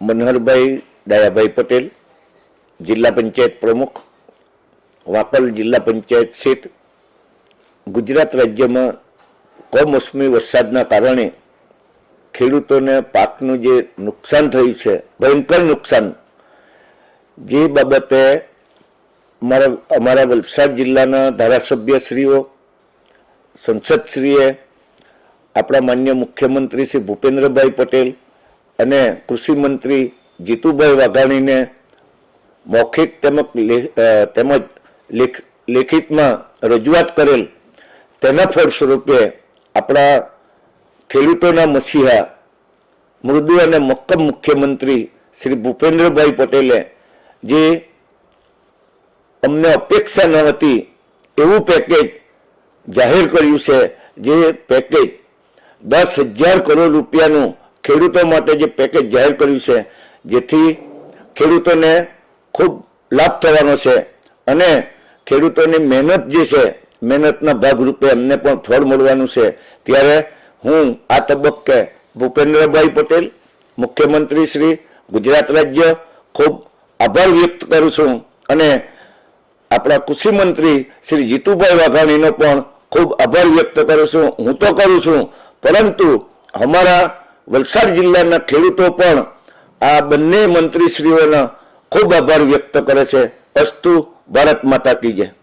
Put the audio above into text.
મનહરભાઈ, દયાભાઈ પટેલ, જિલ્લા પંચાયત પ્રમુખ, વાપલ જિલ્લા પંચાયત સીટ ગુજરાત રાજ્યમાં કમોસમી વરસાદના કારણે ખેડૂતોને પાકનું જે નુકસાન થયું છે, ભયંકર નુકસાન, જે બાબતે અમારા અમારા વલસાડ જિલ્લાના ધારાસભ્યશ્રીઓ, સંસદશ્રીએ, આપણા માન્ય મુખ્યમંત્રી શ્રી ભૂપેન્દ્રભાઈ પટેલ અને કૃષિ મંત્રી જીતુભાઈ વાઘાણીને મૌખિક તેમજ તેમજ લેખિતમાં રજૂઆત કરેલ તેના ફળસ્વરૂપે આપણા ખેડૂતોના મસીહા મૃદુ અને મક્કમ મુખ્યમંત્રી શ્રી ભૂપેન્દ્રભાઈ પટેલે જે અમને અપેક્ષા ન હતી એવું પેકેજ જાહેર કર્યું છે, જે પેકેજ દસ હજાર કરોડ રૂપિયાનું ખેડૂતો માટે જે પેકેજ જાહેર કર્યું છે, જેથી ખેડૂતોને ખૂબ લાભ થવાનો છે અને ખેડૂતોની મહેનત જે છે, મહેનતના ભાગરૂપે અમને પણ ફળ મળવાનું છે. ત્યારે હું આ તબક્કે ભૂપેન્દ્રભાઈ પટેલ, મુખ્યમંત્રી શ્રી, ગુજરાત રાજ્ય ખૂબ આભાર વ્યક્ત કરું છું અને આપણા કૃષિ મંત્રી શ્રી જીતુભાઈ વાઘાણીનો પણ ખૂબ આભાર વ્યક્ત કરું છું. હું તો કરું છું, પરંતુ અમારા વલસાડ જિલ્લાના ખેડૂતો પણ આ બંને મંત્રીશ્રીઓના ખૂબ આભાર વ્યક્ત કરે છે. અસ્તુ ભારત માતા કી જય.